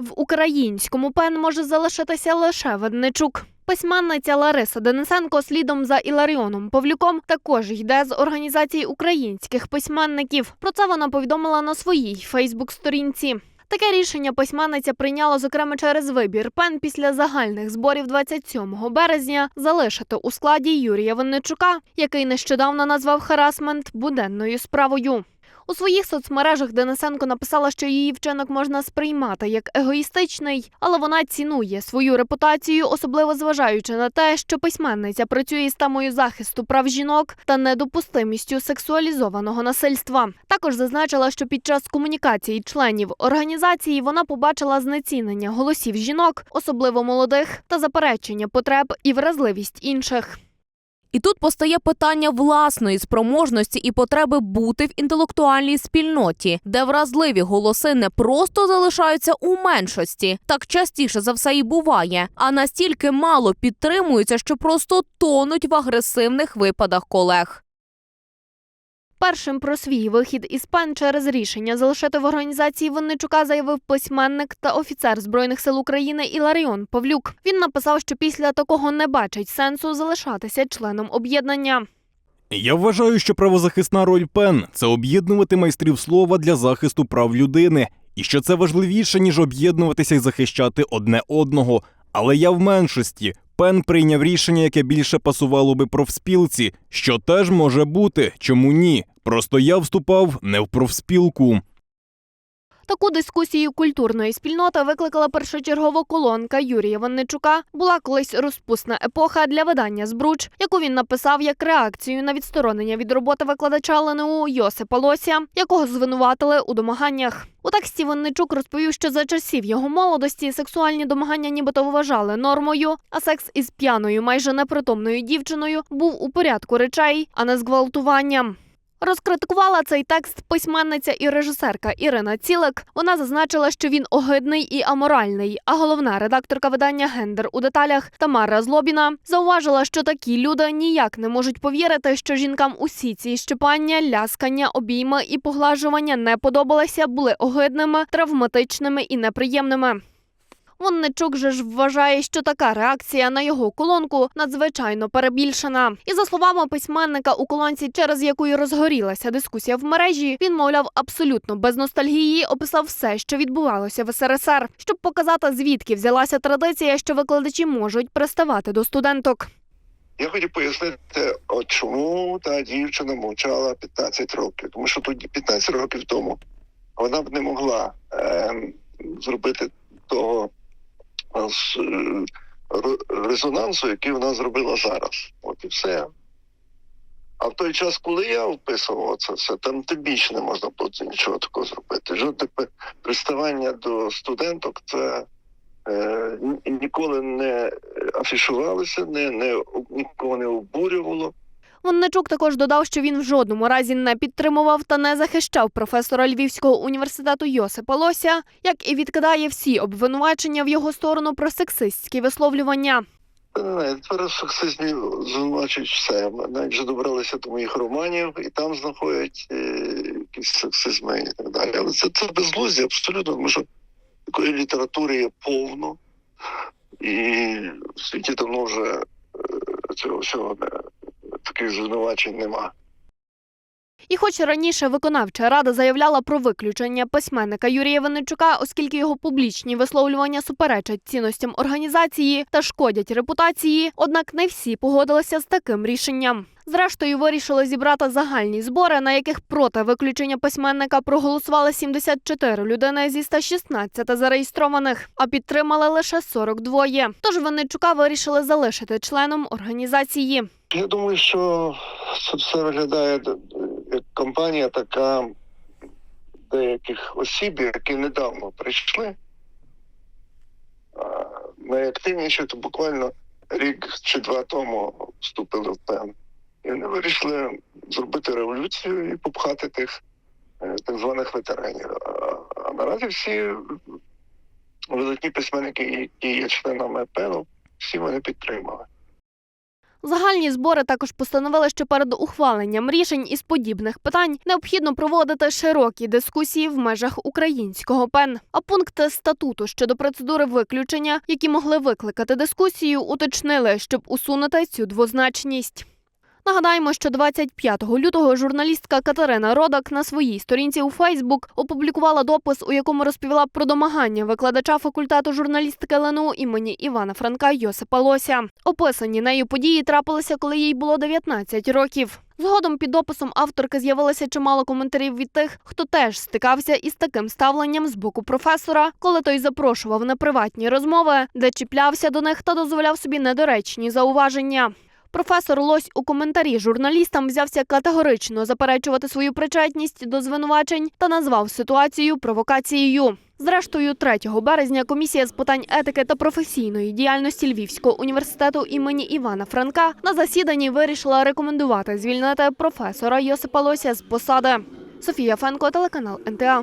В українському пен може залишитися лише Ведничук. Письменниця Лариса Денисенко слідом за Іларіоном Павлюком також йде з організації українських письменників. Про це вона повідомила на своїй Фейсбук-сторінці. Таке рішення письменниця прийняла зокрема через вибір пен після загальних зборів 27 березня залишити у складі Юрія Винничука, який нещодавно назвав харасмент буденною справою. У своїх соцмережах Денисенко написала, що її вчинок можна сприймати як егоїстичний, але вона цінує свою репутацію, особливо зважаючи на те, що письменниця працює з темою захисту прав жінок та недопустимістю сексуалізованого насильства. Також зазначила, що під час комунікації членів організації вона побачила знецінення голосів жінок, особливо молодих, та заперечення потреб і вразливість інших. І тут постає питання власної спроможності і потреби бути в інтелектуальній спільноті, де вразливі голоси не просто залишаються у меншості, так частіше за все і буває, а настільки мало підтримуються, що просто тонуть в агресивних випадах колег. Першим про свій вихід із ПЕН через рішення залишити в організації Винничука заявив письменник та офіцер збройних сил України Іларіон Павлюк. Він написав, що після такого не бачить сенсу залишатися членом об'єднання. Я вважаю, що правозахисна роль ПЕН це об'єднувати майстрів слова для захисту прав людини, і що це важливіше, ніж об'єднуватися і захищати одне одного. Але я в меншості. Пен прийняв рішення, яке більше пасувало би профспілці, що теж може бути. Чому ні? Просто я вступав не в профспілку. Таку дискусію культурної спільноти викликала першочергова колонка Юрія Винничука. Була колись розпусна епоха для видання Збруч, яку він написав як реакцію на відсторонення від роботи викладача ЛНУ Йосипа Лося, якого звинуватили у домаганнях. У тексті Винничук розповів, що за часів його молодості сексуальні домагання нібито вважали нормою, а секс із п'яною, майже непритомною дівчиною був у порядку речей, а не зґвалтуванням. Розкритикувала цей текст письменниця і режисерка Ірина Цілик. Вона зазначила, що він огидний і аморальний. А головна редакторка видання Гендер у деталях Тамара Злобіна зауважила, що такі люди ніяк не можуть повірити, що жінкам усі ці щепання, ляскання, обійми і поглажування не подобалися, були огидними, травматичними і неприємними. Вонничук же ж вважає, що така реакція на його колонку надзвичайно перебільшена. І за словами письменника у колонці, через яку й розгорілася дискусія в мережі, він, мовляв, абсолютно без ностальгії описав все, що відбувалося в СРСР, щоб показати, звідки взялася традиція, що викладачі можуть приставати до студенток. Я хотів пояснити, от чому та дівчина мовчала 15 років. Тому що тоді 15 років тому вона б не могла ем, зробити того е, з, е, резонансу, який вона зробила зараз. От і все. А в той час, коли я вписував це все, там тим більше не можна було нічого такого зробити. Жодне приставання до студенток це е, ніколи не афішувалося, не, не нікого не обурювало. Вонничук також додав, що він в жодному разі не підтримував та не захищав професора Львівського університету Йосипа Лося, як і відкидає всі обвинувачення в його сторону про сексистські висловлювання. Не тепер сексизмі звинувачують все. Навіть вже добралися до моїх романів, і там знаходять е, якісь сексизми і так далі. Але це, це безглуздя абсолютно, тому що такої літератури є повно, і в світі давно вже е, цього всього не, таких звинувачень нема. І хоч раніше виконавча рада заявляла про виключення письменника Юрія Винничука, оскільки його публічні висловлювання суперечать цінностям організації та шкодять репутації, однак не всі погодилися з таким рішенням. Зрештою, вирішили зібрати загальні збори, на яких проти виключення письменника проголосували 74 людини зі 116 зареєстрованих, а підтримали лише 42. Тож Винничука вирішили залишити членом організації. Я думаю, що це все виглядає як компанія така деяких осіб, які недавно прийшли. А Найактивніші то буквально рік чи два тому вступили в ПЕН. І вони вирішили зробити революцію і попхати тих е, так званих ветеранів. А наразі всі видатні письменники, які є членами ПЕНу, всі вони підтримали. Загальні збори також постановили, що перед ухваленням рішень із подібних питань необхідно проводити широкі дискусії в межах українського ПЕН. А пункти статуту щодо процедури виключення, які могли викликати дискусію, уточнили, щоб усунути цю двозначність. Нагадаємо, що 25 лютого журналістка Катерина Родак на своїй сторінці у Фейсбук опублікувала допис, у якому розповіла про домагання викладача факультету журналістики ЛНУ імені Івана Франка Йосипа Лося. Описані нею події трапилися, коли їй було 19 років. Згодом під дописом авторки з'явилося чимало коментарів від тих, хто теж стикався із таким ставленням з боку професора, коли той запрошував на приватні розмови, де чіплявся до них та дозволяв собі недоречні зауваження. Професор Лось у коментарі журналістам взявся категорично заперечувати свою причетність до звинувачень та назвав ситуацію провокацією. Зрештою, 3 березня комісія з питань етики та професійної діяльності Львівського університету імені Івана Франка на засіданні вирішила рекомендувати звільнити професора Йосипа Лося з посади. Софія Фенко, телеканал НТА.